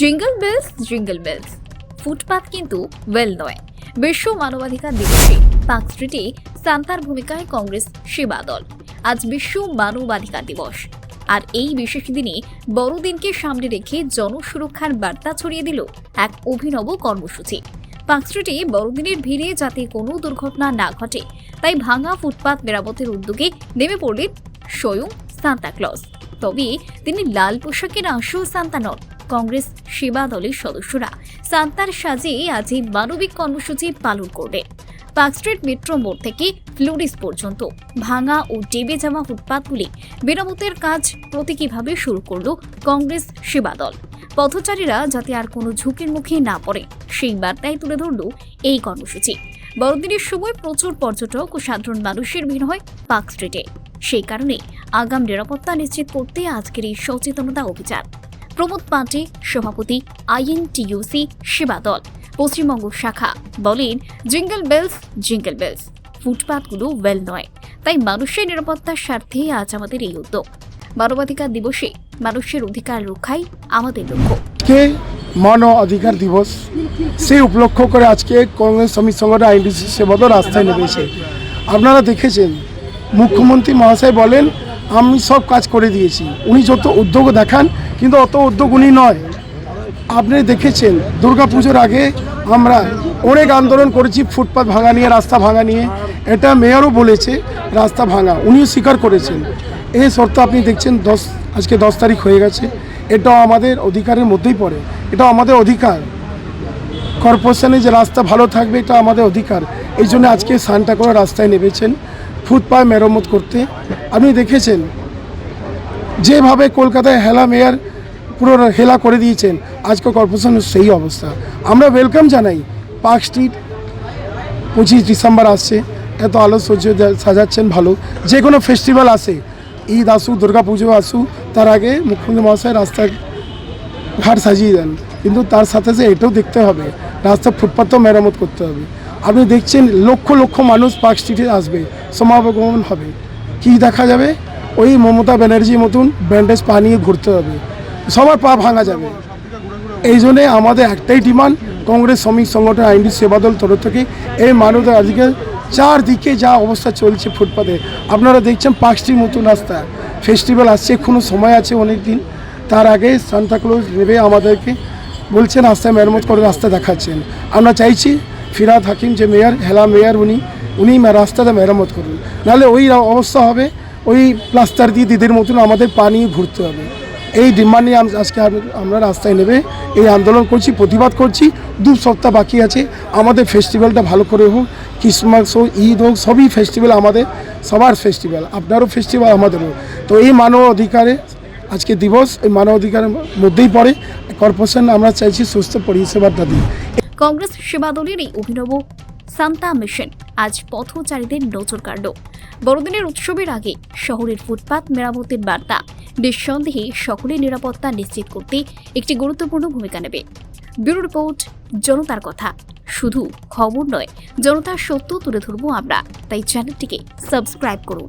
Jingle bells jingle bells ফুটপাত কিন্তু well নয়। বিশ্ব মানবাধিকার দিবসে পার্ক স্ট্রিটে সান্তার ভূমিকায় কংগ্রেস সেবা দল। আজ বিশ্ব মানবাধিকার দিবস। আর এই বিশেষ দিনে বড়দিনকে সামনে রেখে জনসুরক্ষার বার্তা ছড়িয়ে দিল এক অভিনব কর্মসূচি। পার্ক স্ট্রিটে বড়দিনের ভিড়ে যাতে কোনো দুর্ঘটনা না ঘটে, তাই ভাঙা ফুটপাত মেরামতের উদ্যোগে নেমে পড়লেন স্বয়ং সান্তাক্লজ তবে তিনি লাল পোশাকের আসল সান্তা নন কংগ্রেস সেবা দলের সদস্যরা। সান্তার সাজে আজ এই মানবিক কর্মসূচি পালন করবে। পার্ক স্ট্রিট মেট্রো মোড় থেকে ফ্লোরিস পর্যন্ত ভাঙা ও ডেবে যাওয়া ফুটপাতগুলি মেরামতের কাজ প্রতীকীভাবে শুরু করল কংগ্রেস সেবা দল। পথচারীরা যাতে আর কোনো ঝুঁকির মুখে না পড়ে, সেই বার্তাই তুলে ধরল এই কর্মসূচি। বড়দিনের সময় প্রচুর পর্যটক ও সাধারণ মানুষের ভিড় হয় পার্ক স্ট্রিটে। সেই কারণে আগাম নিরাপত্তা নিশ্চিত করতে আজকের এই সচেতনতা অভিযান। প্রমোদ পান্ডে সভাপতি আইএনটিইউসি সেবা দল পশ্চিমবঙ্গ শাখা বলেন, জিঙ্গল বেলস জিঙ্গল বেলস। ফুটপাতগুলো ওয়েল নয়। তাই মানুষের নিরাপত্তার স্বার্থে আজ আমাদের এই উদ্যোগ। মানবাধিকার দিবসে মানুষের অধিকার রক্ষাই আমাদের লক্ষ্য। আজকে মন অধিকার দিবস? সেই উপলক্ষ করে আজকে কংগ্রেস শ্রমিক সংগঠন আইনডিসি সেবাদল রাস্তায় নেমেছে। আপনারা দেখেছেন, মুখ্যমন্ত্রী মহাশয় বলেন, আমি সব কাজ করে দিয়েছি। উনি যত উদ্যোগ দেখান কিন্তু অত উদ্যোগ উনি নয়। আপনি দেখেছেন দুর্গা পুজোর আগে আমরা অনেক আন্দোলন করেছি, ফুটপাত ভাঙা নিয়ে, রাস্তা ভাঙা নিয়ে। এটা মেয়রও বলেছে, রাস্তা ভাঙা। উনিও স্বীকার করেছেন। এই শর্ত আপনি দেখছেন, দশ, আজকে দশ তারিখ হয়ে গেছে। এটাও আমাদের অধিকারের মধ্যেই পড়ে। এটা আমাদের অধিকার। কর্পোরেশনে যে রাস্তা ভালো থাকবে, এটা আমাদের অধিকার। এই জন্য আজকে সান্টা করে রাস্তায় নেমেছেন ফুটপাথ মেরামত করতে। আপনি দেখেছেন, যেভাবে কলকাতায় হেলা মেয়র পুরো হেলা করে দিয়েছেন, আজকে কর্পোরেশনের সেই অবস্থা। আমরা ওয়েলকাম জানাই পার্ক স্ট্রিট পঁচিশ ডিসেম্বর আসছে, এত আলো সহ্য সাজাচ্ছেন ভালো। যে কোনো ফেস্টিভ্যাল আসে, ঈদ আসুক, দুর্গা পুজো আসুক, তার আগে মুখ্যমন্ত্রী মহাশয় রাস্তা ঘাট সাজিয়ে দেন। কিন্তু তার সাথে সাথে এটাও দেখতে হবে রাস্তা ফুটপাথও মেরামত করতে হবে। আপনি দেখছেন লক্ষ লক্ষ মানুষ পার্ক স্ট্রিটে আসবে সমাগমন হবে। কি দেখা যাবে? ওই মমতা ব্যানার্জির মতন ব্যান্ডেজ পা নিয়ে ঘুরতে হবে। সবার পা ভাঙা যাবে। এই জন্যে আমাদের একটাই ডিমান্ড, কংগ্রেস শ্রমিক সংগঠন আইনডি সেবাদল তরফ থেকে এই মানবতার আজকে চারদিকে যা অবস্থা চলছে ফুটপাতে। আপনারা দেখছেন পাঁচটির মতন রাস্তা। ফেস্টিভ্যাল আসছে, এখনও সময় আছে অনেক দিন তার আগে সান্তাক্লোজ নেবে আমাদেরকে বলছেন, রাস্তায় মেরামত করে রাস্তা দেখাচ্ছেন। আমরা চাইছি ফিরাদ হাকিম যে মেয়র, হেলা মেয়র উনি উনি রাস্তাটা মেরামত করুন। নাহলে ওই অবস্থা হবে, ওই প্লাস্টার দিয়ে দিদির মতন আমাদের পানি ঘুরতে হবে। এই ডিমান্ড নিয়ে আজকে আম- আমরা রাস্তায় নেবে এই আন্দোলন করছি, প্রতিবাদ করছি। দু সপ্তাহ বাকি আছে। আমাদের ফেস্টিভ্যালটা ভালো করে হোক ক্রিসমাস হোক ঈদ হোক, সবই ফেস্টিভ্যাল আমাদের, সবার ফেস্টিভ্যাল আপনারও ফেস্টিভ্যাল আমাদেরও। তো এই মানব অধিকারে আজকে দিবস, এই মানব অধিকারের মধ্যেই পড়ে। কর্পোরেশন আমরা চাইছি সুস্থ পরিষেবাটা দিই কংগ্রেস সেবা দলের এই অভিনব, সান্তা মিশন, আজ পথচারীদের নজর কাড়ল বড়দিনের উৎসবের আগে শহরের ফুটপাত মেরামতির বার্তা। নিঃসন্দেহে সকলের নিরাপত্তা নিশ্চিত করতে একটি গুরুত্বপূর্ণ ভূমিকা নেবে। ব্যুরো রিপোর্ট, জনতার কথা। শুধু খবর নয়, জনতার সত্য তুলে ধরবো আমরা। তাই চ্যানেলটিকে সাবস্ক্রাইব করুন।